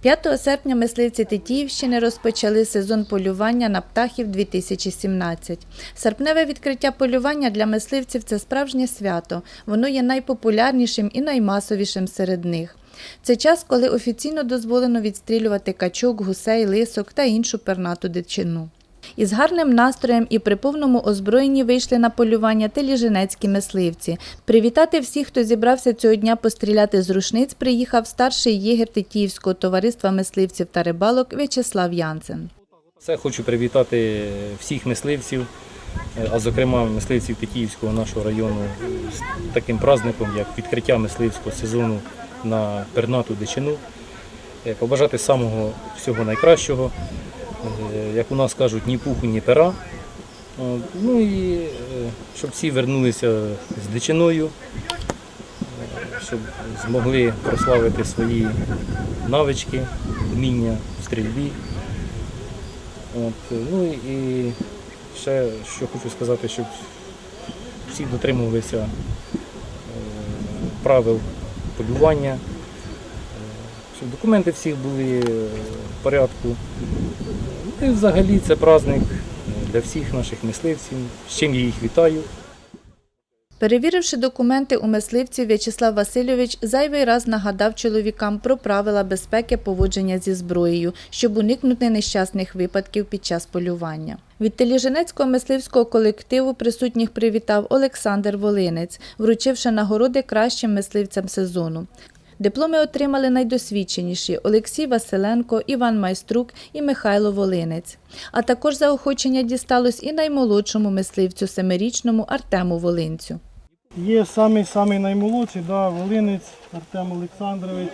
5 серпня мисливці Тетіївщини розпочали сезон полювання на птахів 2017. Серпневе відкриття полювання для мисливців це справжнє свято. Воно є найпопулярнішим і наймасовішим серед них. Це час, коли офіційно дозволено відстрілювати качок, гусей, лисок та іншу пернату дичину. Із гарним настроєм і при повному озброєнні вийшли на полювання теліженецькі мисливці. Привітати всіх, хто зібрався цього дня постріляти з рушниць, приїхав старший єгер Тетіївського товариства мисливців та рибалок В'ячеслав Янцен. Це хочу привітати всіх мисливців, е, а зокрема мисливців Тетіївського нашого району з таким праздником, як відкриття мисливського сезону на пернату дичину. Е, Побажати самого всього найкращого, як у нас кажуть, ні пуху, ні пера. Ну і е, щоб всі вернулися з дичиною, е, щоб змогли прославити свої навички, вміння в стрільбі. От, ну і ще що хочу сказати, щоб всі дотримувалися е, правил полювання, е, щоб документи всіх були в порядку. Ну і взагалі це праздник для всіх наших мисливців, з чим я їх вітаю. Перевіривши документи у мисливців, В'ячеслав Васильович зайвий раз нагадав чоловікам про правила безпеки поводження зі зброєю, щоб уникнути нещасних випадків під час полювання. Від Теліженецького мисливського колективу присутніх привітав Олександр Волинець, вручивши нагороди кращим мисливцям сезону. Дипломи отримали найдосвідченіші Олексій Василенко, Іван Майструк і Михайло Волинець. А також заохочення дісталось і наймолодшому мисливцю семирічному Артему Волинцю. Є самий самий наймолодший, да, Волинець Артем Олександрович.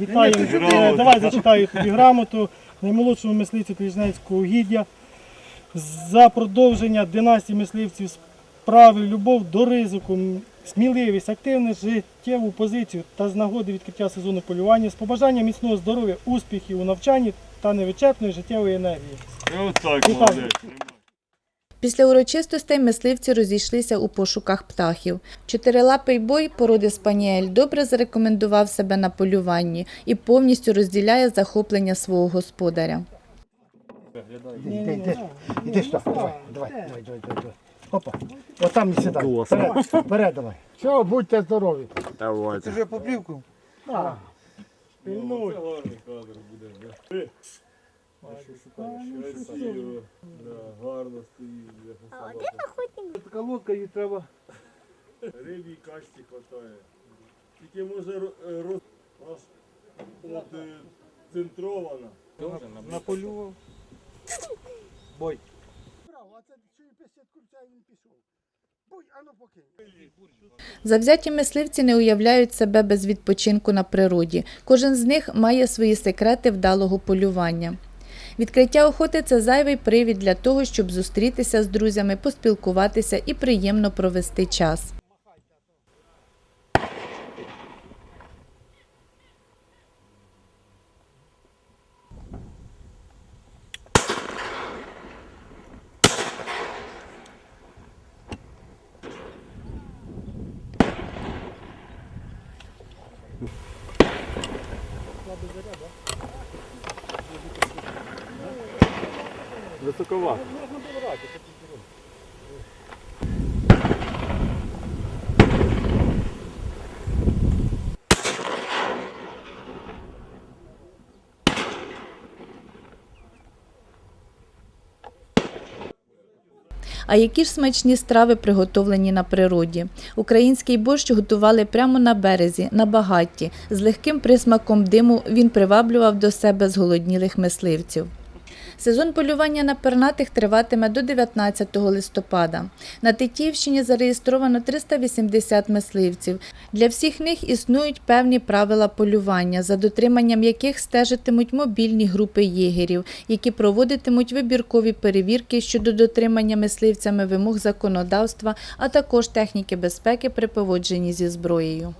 Вітаємо. Е, Давай зачитаю тобі грамоту наймолодшому мисливцю Кліжнецького угіддя за продовження династії мисливців справи, любов до ризику, сміливість, активність, життєву позицію та з нагоди відкриття сезону полювання з побажанням міцного здоров'я, успіхів у навчанні та невичерпної життєвої енергії. Отак, молодець. Після урочистостей мисливці розійшлися у пошуках птахів. Чотирилапий бой породи спаніель добре зарекомендував себе на полюванні і повністю розділяє захоплення свого господаря. Іди, іди, іди давай, давай, давай. давай. Опа, отам і сідай. Вперед, вперед давай. Все, будьте здорові. Давайте. Вже поплівку. Да. Пильнуй. Гарно стоїть. Така лодка її треба. Рибі кашті хватає. Тільки може ро- е, роз... аж от, е, центрована. Наполював. Бой. Ну. Завзяті мисливці не уявляють себе без відпочинку на природі. Кожен з них має свої секрети вдалого полювання. Відкриття охоти це зайвий привід для того, щоб зустрітися з друзями, поспілкуватися і приємно провести час. Високовато. А які ж смачні страви приготовлені на природі? Український борщ готували прямо на березі, на багатті. З легким присмаком диму він приваблював до себе зголоднілих мисливців. Сезон полювання на пернатих триватиме до 19 листопада. На Тетіївщині зареєстровано 380 мисливців. Для всіх них існують певні правила полювання, за дотриманням яких стежитимуть мобільні групи єгерів, які проводитимуть вибіркові перевірки щодо дотримання мисливцями вимог законодавства, а також техніки безпеки при поводженні зі зброєю.